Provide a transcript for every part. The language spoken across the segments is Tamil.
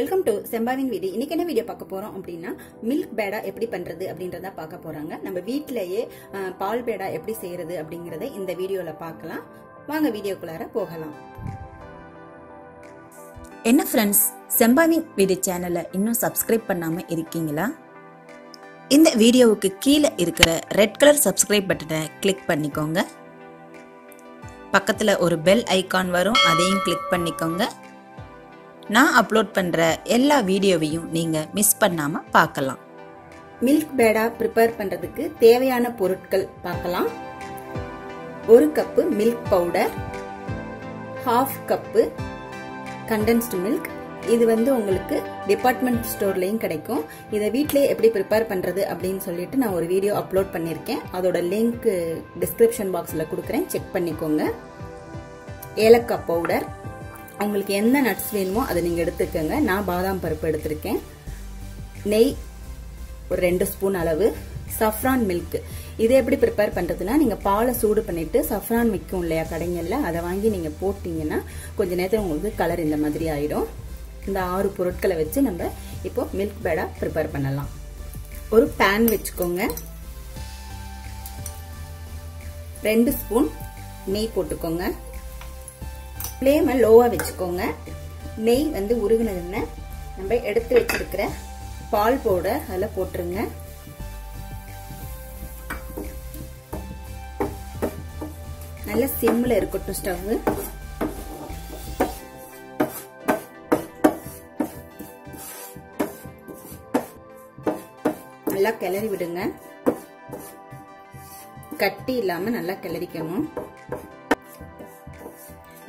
வெல்கம் டு செம்பாவின் வீடு இன்னைக்கு என்ன வீடியோ பார்க்க போறோம் அப்படின்னா மில்க் பேடா எப்படி பண்றது அப்படின்றத பார்க்க போறாங்க. நம்ம வீட்டிலேயே பால் பேடா எப்படி செய்யறது அப்படிங்கறத இந்த வீடியோல பார்க்கலாம். வாங்க வீடியோக்குள்ளார போகலாம். என்ன ஃப்ரெண்ட்ஸ் செம்பாவின் வீடு சேனலை இன்னும் சப்ஸ்கிரைப் பண்ணாமல் இருக்கீங்களா? இந்த வீடியோவுக்கு கீழே இருக்கிற ரெட் கலர் சப்ஸ்கிரைப் பட்டனை கிளிக் பண்ணிக்கோங்க. பக்கத்தில் ஒரு பெல் ஐக்கான் வரும் அதையும் கிளிக் பண்ணிக்கோங்க. நான் அப்லோட் பண்ணுற எல்லா வீடியோவையும் நீங்கள் மிஸ் பண்ணாமல் பார்க்கலாம். மில்க் பேடா ப்ரிப்பேர் பண்றதுக்கு தேவையான பொருட்கள் பார்க்கலாம். ஒரு cup milk powder half cup condensed milk இது வந்து உங்களுக்கு டிபார்ட்மெண்ட் ஸ்டோர்லயும் கிடைக்கும். இதை வீட்டிலே எப்படி ப்ரிப்பேர் பண்றது அப்படின்னு சொல்லிட்டு நான் ஒரு வீடியோ அப்லோட் பண்ணியிருக்கேன். அதோட லிங்க் டிஸ்கிரிப்ஷன் பாக்ஸ்ல கொடுக்குறேன். செக் பண்ணிக்கோங்க. ஏலக்காய் பவுடர் உங்களுக்கு எந்த நட்ஸ் வேணுமோ அதை நீங்கள் எடுத்துக்கோங்க. நான் பாதாம் பருப்பு எடுத்திருக்கேன். நெய் ஒரு ரெண்டு ஸ்பூன் அளவு. சஃப்ரான் மில்க் இதை எப்படி ப்ரிப்பேர் பண்ணுறதுனா நீங்கள் பாலை சூடு பண்ணிவிட்டு சஃப்ரான் விற்கும் இல்லையா கடைங்களில் அதை வாங்கி நீங்கள் போட்டிங்கன்னா கொஞ்சம் நேரத்தில் உங்களுக்கு கலர் இந்த மாதிரி ஆயிடும். இந்த ஆறு பொருட்களை வச்சு நம்ம இப்போ மில்க் பேடா ப்ரிப்பேர் பண்ணலாம். ஒரு பேன் வச்சுக்கோங்க. ரெண்டு ஸ்பூன் நெய் போட்டுக்கோங்க. ஃப்ளேமை லோவாக வச்சுக்கோங்க. நெய் வந்து உருகுனதுன்னு நம்ம எடுத்து வச்சிருக்கிற பால் பவுடர் அதில் போட்டுருங்க. நல்ல சிம்மில் இருக்கட்டும் ஸ்டவ். நல்லா கிளறி விடுங்க. கட்டி இல்லாமல் நல்லா கிளறிக்கணும்.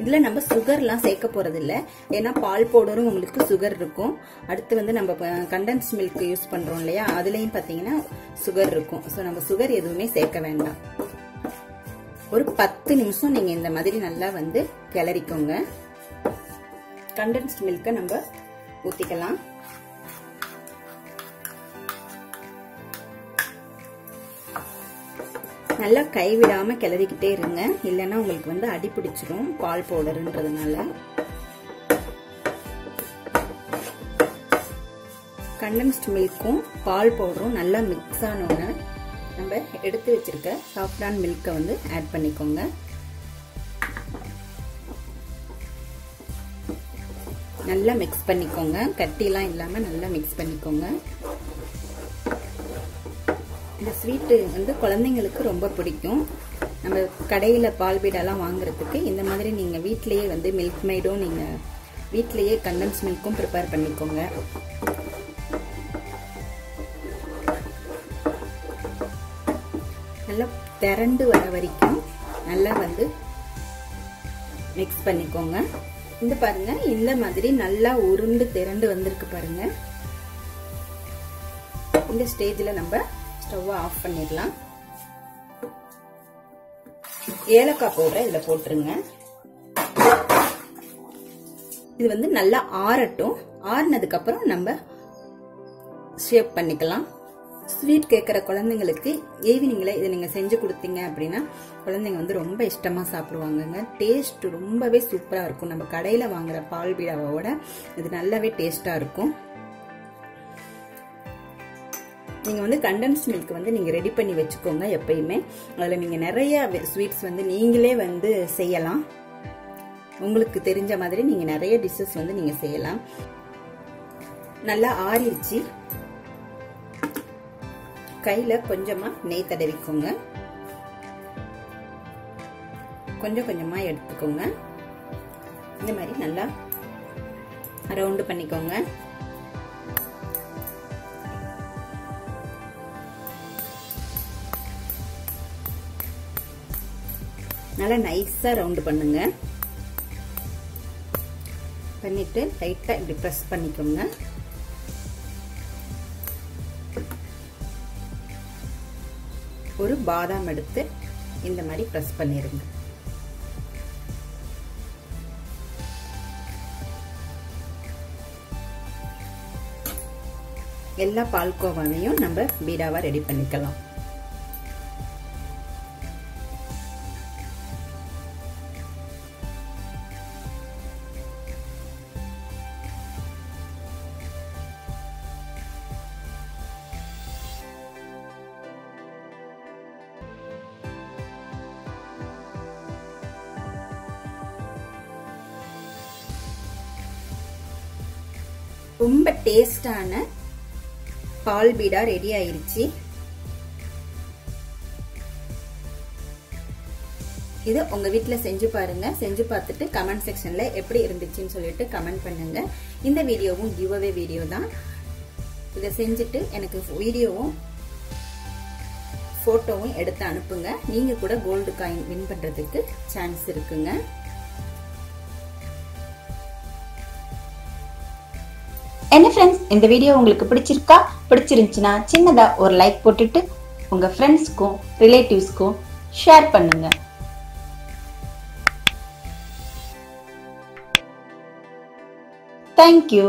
இதில் நம்ம சுகர்லாம் சேர்க்க போகிறதில்ல ஏன்னா பால் பவுடரும் உங்களுக்கு சுகர் இருக்கும். அடுத்து வந்து நம்ம கண்டன்ஸ் மில்க் யூஸ் பண்ணுறோம் இல்லையா? அதுலேயும் பார்த்தீங்கன்னா சுகர் இருக்கும். ஸோ நம்ம சுகர் எதுவுமே சேர்க்க வேண்டாம். ஒரு பத்து நிமிஷம் நீங்கள் இந்த மாதிரி நல்லா வந்து கிளறிக்கோங்க. கண்டென்ஸ்ட் மில்கை நம்ம ஊற்றிக்கலாம் நல்லா கைவிடாம கிளறிக்கிட்டே இருங்க. இல்லைன்னா உங்களுக்கு வந்து அடி பிடிச்சிரும் பால் பவுடர்ன்றதுனால கண்டென்ஸ்ட் மில்க்கும் பால் பவுடரும் நல்லா மிக்ஸ் ஆனோன்னு நம்ம எடுத்து வச்சிருக்க சாஃப்டான் மில்கை வந்து ஆட் பண்ணிக்கோங்க. நல்லா மிக்ஸ் பண்ணிக்கோங்க. கட்டிலாம் இல்லாமல் நல்லா மிக்ஸ் பண்ணிக்கோங்க. இந்த ஸ்வீட்டு வந்து குழந்தைங்களுக்கு ரொம்ப பிடிக்கும். நம்ம கடையில் பால் பீடெல்லாம் வாங்குறதுக்கு இந்த மாதிரி நீங்கள் வீட்லேயே வந்து மில்க் மைடும் நீங்கள் வீட்லேயே கண்டன்ஸ் மில்க்கும் ப்ரிப்பேர் பண்ணிக்கோங்க. நல்லா திரண்டு வர வரைக்கும் நல்லா வந்து மிக்ஸ் பண்ணிக்கோங்க. இந்த பாருங்க இந்த மாதிரி நல்லா உருண்டு திரண்டு வந்திருக்கு பாருங்க. இந்த ஸ்டேஜில் நம்ம ஸ்டவ்வை ஆஃப் பண்ணிடலாம். ஏலக்காய் பவுடரை இதில் போட்டுருங்க. இது வந்து நல்லா ஆறட்டும். ஆறினதுக்கப்புறம் நம்ம ஷேப் பண்ணிக்கலாம். ஸ்வீட் கேட்குற குழந்தைங்களுக்கு ஈவினிங்கில் இதை நீங்கள் செஞ்சு கொடுத்தீங்க அப்படின்னா குழந்தைங்க வந்து ரொம்ப இஷ்டமாக சாப்பிடுவாங்கங்க. டேஸ்ட் ரொம்பவே சூப்பராக இருக்கும். நம்ம கடையில் வாங்குற பால் பீடாவோட இது நல்லாவே டேஸ்ட்டாக இருக்கும். நீங்கள் வந்து கண்டென்ஸ் மில்க் வந்து நீங்கள் ரெடி பண்ணி வச்சுக்கோங்க எப்பயுமே. அதில் நீங்கள் நிறைய ஸ்வீட்ஸ் வந்து நீங்களே வந்து செய்யலாம். உங்களுக்கு தெரிஞ்ச மாதிரி நீங்கள் நிறைய டிஷ்ஷஸ் வந்து நீங்கள் செய்யலாம். நல்லா ஆறிடுச்சு. கையில் கொஞ்சமாக நெய் தடவிக்கோங்க. கொஞ்சம் கொஞ்சமாக எடுத்துக்கோங்க. இந்த மாதிரி நல்லா ரவுண்டு பண்ணிக்கோங்க. நல்லா நைஸாக ரவுண்டு பண்ணுங்க. பண்ணிட்டு லைட்டாக இப்படி ப்ரெஸ் பண்ணிக்கோங்க. ஒரு பாதாம் எடுத்து இந்த மாதிரி ப்ரெஸ் பண்ணிடுங்க எல்லா பால்கோவாவையும் நம்ம பீடாவா ரெடி பண்ணிக்கலாம். ரொம்ப டேஸ்டான பால் பீடா ரெடி ஆயிருச்சு. இது உங்க வீட்டில் செஞ்சு பாருங்க. செஞ்சு பார்த்துட்டு கமெண்ட் செக்ஷன்ல எப்படி இருந்துச்சுன்னு சொல்லிட்டு கமெண்ட் பண்ணுங்க. இந்த வீடியோவும் கிவ்அவே வீடியோ தான். இதை செஞ்சுட்டு எனக்கு வீடியோவும் போட்டோவும் எடுத்து அனுப்புங்க. நீங்க கூட கோல்டு காயின் வின் பண்றதுக்கு சான்ஸ் இருக்குங்க. என்ன ஃப்ரெண்ட்ஸ் இந்த வீடியோ உங்களுக்கு பிடிச்சிருக்கா? பிடிச்சிருந்துச்சுன்னா சின்னதாக ஒரு லைக் போட்டுட்டு உங்கள் ஃப்ரெண்ட்ஸ்க்கும் ரிலேட்டிவ்ஸ்க்கும் ஷேர் பண்ணுங்க. தேங்க்யூ